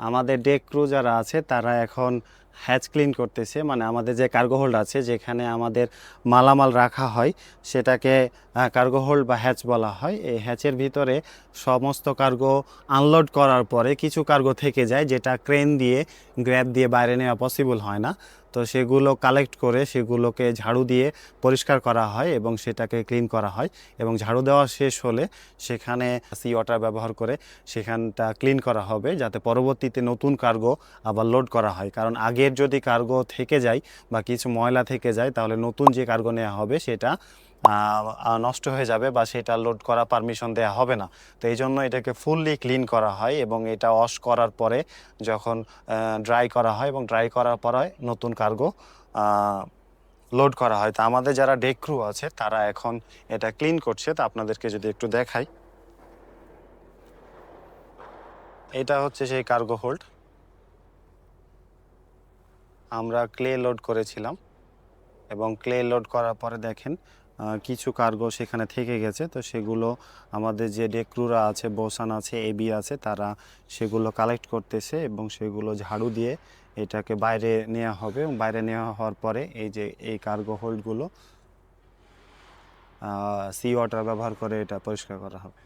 আমাদের day crew যারা আছে তারা এখন হ্যাচ ক্লিন করতেছে মানে আমাদের যে কার্গো হোল্ড আছে যেখানে আমাদের মালামাল রাখা হয়, সেটাকে কার্গো হোল্ড বা হ্যাচ বলা হয়। এই হ্যাচের ভিতরে সমস্ত কার্গো আনলোড করার পরে কিছু কার্গো থেকে যায় যেটা ক্রেন দিয়ে গ্র্যাব দিয়ে বাইরে নেওয়া পসিবল হয় না। তো সেগুলো কালেক্ট করে সেগুলোকে ঝাড়ু দিয়ে পরিষ্কার করা হয় এবং সেটাকে ক্লিন করা হয় এবং ঝাড়ু দেওয়া শেষ হলে সেখানে সি ওয়াটার ব্যবহার করে সেখানটা ক্লিন করা হবে যাতে পরবর্তীতে নতুন কার্গো আবার লোড করা হয়। কারণ আগের যদি কার্গো থেকে যায় বা কিছু ময়লা থেকে যায়, তাহলে নতুন যে কার্গো নেওয়া হবে সেটা নষ্ট হয়ে যাবে বা সেটা লোড করা পারমিশন দেওয়া হবে না। তো এই জন্য এটাকে ফুললি ক্লিন করা হয় এবং এটা ওয়াশ করার পরে যখন ড্রাই করা হয় এবং ড্রাই করার পরে নতুন কার্গো লোড করা হয়। তা আমাদের যারা ডেক ক্রু আছে, তারা এখন এটা ক্লিন করছে। তা আপনাদেরকে যদি একটু দেখাই। এটা হচ্ছে সেই কার্গো হোল্ড আমরা ক্লে লোড করেছিলাম এবং ক্লে লোড করার পরে দেখেন কিছু কার্গো সেখানে থেকে গেছে। তো সেগুলো আমাদের যে ডেক্রুরা আছে, বোসান আছে এবি আছে, তারা সেগুলো কালেক্ট করতেছে এবং সেগুলো ঝাড়ু দিয়ে এটাকে বাইরে নেওয়া হবে এবং বাইরে নেওয়া হওয়ার পরে এই যে এই কার্গো হোল্ডগুলো সি ওয়াটার ব্যবহার করে এটা পরিষ্কার করা হবে।